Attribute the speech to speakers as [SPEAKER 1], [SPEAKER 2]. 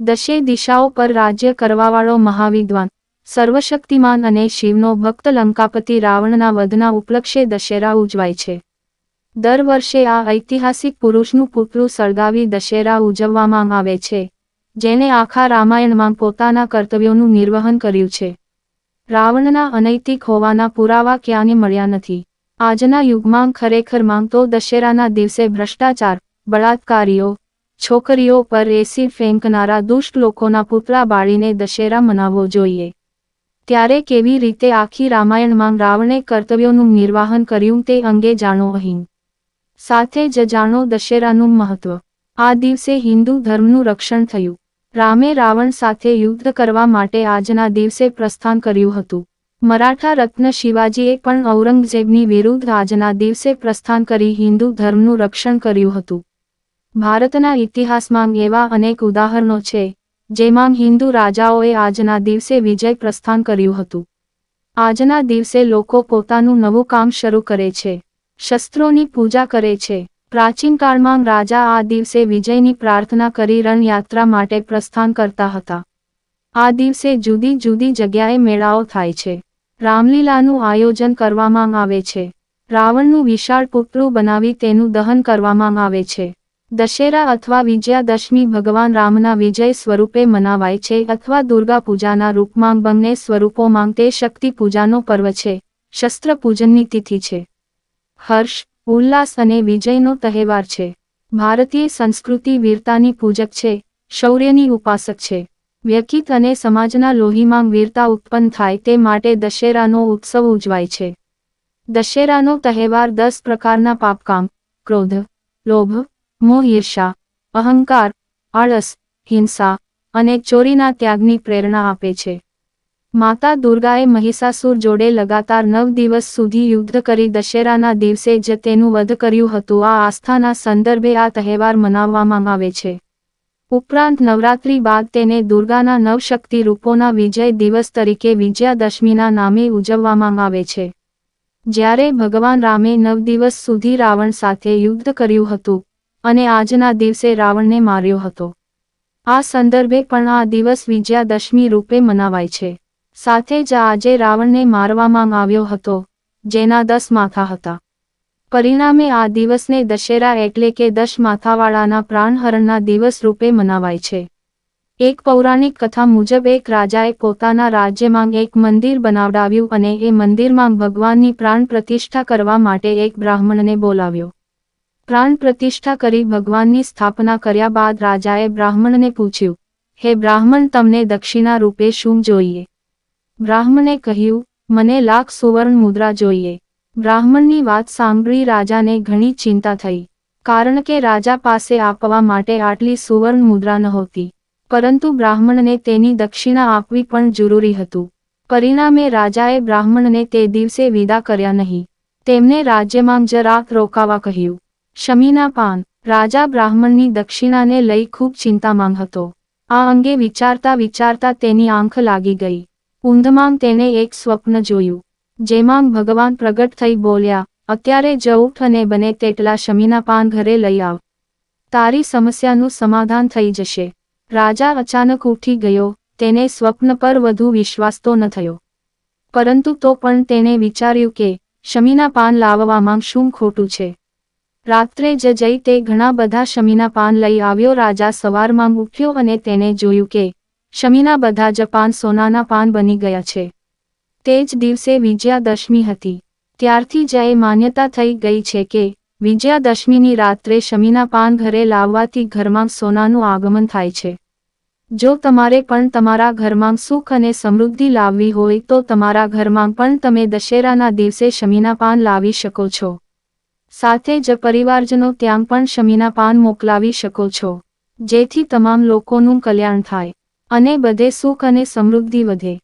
[SPEAKER 1] દશે દિશાઓ પર રાજ્ય કરવાવાળો મહાવિદ્વાન, સર્વશક્તિમાન અને શિવનો ભક્ત લંકાપતિ રાવણના વધના ઉપલક્ષે દશેરા ઉજવાય છે. દર વર્ષે આ ઐતિહાસિક પુરુષનું પુતળું સળગાવી દશેરા ઉજવવામાં આવે છે જેને આખા રામાયણમાં પોતાના કર્તવ્યોનું નિર્વહન કર્યું છે. રાવણના અનૈતિક હોવાના પુરાવા ક્યાંને મળ્યા નથી. આજના યુગમાં ખરેખર માંગતો દશેરાના દિવસે ભ્રષ્ટાચાર, બળાત્કારીઓ છોકરીઓ પર એસિડ ફેંકનારા દુષ્ટ લોકોના પૂતળા બાળીને દશેરા મનાવવો જોઈએ. ત્યારે કેવી રીતે આખી રામાયણમાં રાવણે કર્તવ્યોનું નિર્વાહન કર્યું તે અંગે જાણો અહીં. સાથે જ જાણો દશેરાનું મહત્વ. આ દિવસે હિન્દુ ધર્મનું રક્ષણ થયું. રામે રાવણ સાથે યુદ્ધ કરવા માટે આજના દિવસે પ્રસ્થાન કર્યું હતું. મરાઠા રત્ન શિવાજીએ પણ ઔરંગઝેબની વિરુદ્ધ આજના દિવસે પ્રસ્થાન કરી હિન્દુ ધર્મનું રક્ષણ કર્યું હતું. ભારતના ઇતિહાસમાં એવા અનેક ઉદાહરણો છે, જેમાં હિન્દુ રાજાઓએ આજના દિવસે વિજય પ્રસ્થાન કર્યું હતું. આજના દિવસે લોકો પોતાનું નવું કામ શરૂ કરે છે, શસ્ત્રોની પૂજા કરે છે. પ્રાચીન કાળમાં રાજા આ દિવસે વિજયની પ્રાર્થના કરી રણયાત્રા માટે પ્રસ્થાન કરતા હતા. આ દિવસે જુદી જુદી જગ્યાએ મેળાઓ થાય છે. રામલીલાનું આયોજન કરવામાં આવે છે. રાવણનું વિશાળ પુતળું બનાવી તેનું દહન કરવામાં આવે છે. દશેરા અથવા વિજયાદશમી ભગવાન રામના વિજય સ્વરૂપે મનાવાય છે અથવા દુર્ગા પૂજાના રૂપમાં બંને સ્વરૂપોમાં તે શક્તિ પૂજાનો પર્વ છે. શસ્ત્ર પૂજનની તિથિ છે. હર્ષ, ઉલ્લાસ અને વિજયનો તહેવાર છે. ભારતીય સંસ્કૃતિ વીરતાની પૂજક છે, શૌર્યની ઉપાસક છે. વ્યક્તિત અને સમાજના લોહીમાં વીરતા ઉત્પન્ન થાય તે માટે દશેરાનો ઉત્સવ ઉજવાય છે. દશેરાનો તહેવાર દસ પ્રકારના પાપકામ, ક્રોધ, લોભ મોહ ઈર્ષા અહંકાર, આળસ, હિંસા અને ચોરીના ત્યાગની પ્રેરણા આપે છે. માતા દુર્ગાએ મહિષાસુર જોડે લગાતાર નવ દિવસ સુધી યુદ્ધ કરી દશેરાના દિવસે જ તેનું વધ કર્યું હતું. આ આસ્થાના સંદર્ભે આ તહેવાર મનાવવામાં આવે છે. ઉપરાંત નવરાત્રી બાદ તેને દુર્ગાના નવશક્તિ રૂપોના વિજય દિવસ તરીકે વિજયાદશમીના નામે ઉજવવામાં આવે છે. જ્યારે ભગવાન રામે નવ દિવસ સુધી રાવણ સાથે યુદ્ધ કર્યું હતું અને આજના દિવસે રાવણને માર્યો હતો. આ સંદર્ભે પણ આ દિવસ વિજયાદશમી રૂપે મનાવાય છે. સાથે જ આજે રાવણને મારવામાં આવ્યો હતો, જેના દસ માથા હતા. પરિણામે આ દિવસને દશેરા એટલે કે દશ માથાવાળાના પ્રાણહરણના દિવસ રૂપે મનાવાય છે. એક પૌરાણિક કથા મુજબ એક રાજાએ પોતાના રાજ્યમાં એક મંદિર બનાવડાવ્યું અને એ મંદિરમાં ભગવાનની પ્રાણ પ્રતિષ્ઠા કરવા માટે એક બ્રાહ્મણને બોલાવ્યો. પ્રાણ પ્રતિષ્ઠા કરી ભગવાનની સ્થાપના કર્યા બાદ રાજાએ બ્રાહ્મણને પૂછ્યું, હે બ્રાહ્મણ, તમને દક્ષિણા રૂપે શું જોઈએ? બ્રાહ્મણે કહ્યું, મને લાખ સુવર્ણ મુદ્રા જોઈએ. બ્રાહ્મણની વાત સાંભળી રાજાને ઘણી ચિંતા થઈ, કારણ કે રાજા પાસે આપવા માટે આટલી સુવર્ણ મુદ્રા નહોતી, પરંતુ બ્રાહ્મણને તેની દક્ષિણા આપવી પણ જરૂરી હતું. પરિણામે રાજાએ બ્રાહ્મણને તે દિવસે વિદા કર્યા નહીં. તેમને રાજ્યમાં જરાક રોકાવા કહ્યું. શમીના પાન, રાજા બ્રાહ્મણની દક્ષિણાને લઈ ખૂબ ચિંતામાં હતો. આ અંગે વિચારતા વિચારતા તેની આંખ લાગી ગઈ. ઊંધમાં તેને એક સ્વપ્ન જોયું. જેમાં ભગવાન પ્રગટ થઈ બોલ્યા, અત્યારે જ ઉઠ અને બને તેટલા શમીના પાન ઘરે લઈ આવ. તારી સમસ્યાનું સમાધાન થઈ જશે. રાજા અચાનક ઉઠી ગયો. તેને સ્વપ્ન પર વધુ વિશ્વાસ તો ન થયો. પરંતુ તો પણ તેણે વિચાર્યું કે, શમીના પાન લાવવામાં શું ખોટું છે? રાત્રે જ જઈ તે ઘણા બધા શમીના પાન લઈ આવ્યો. રાજા સવારમાં મૂક્યો અને તેને જોયું કે શમીના બધા જ પાન સોનાના પાન બની ગયા છે. તે જ દિવસે વિજયાદશમી હતી. ત્યારથી જ એ માન્યતા થઈ ગઈ છે કે વિજયાદશમીની રાત્રે શમીના પાન ઘરે લાવવાથી ઘરમાં સોનાનું આગમન થાય છે. જો તમારે પણ તમારા ઘરમાં સુખ અને સમૃદ્ધિ લાવવી હોય તો તમારા ઘરમાં પણ તમે દશેરાના દિવસે શમીના પાન લાવી શકો છો. સાથે જ પરિવારજનો ત્યાં પણ શમીના પાન મોકલાવી શકો છો. જેથી તમામ લોકોનું કલ્યાણ થાય અને બધે સુખ અને સમૃદ્ધિ વધે.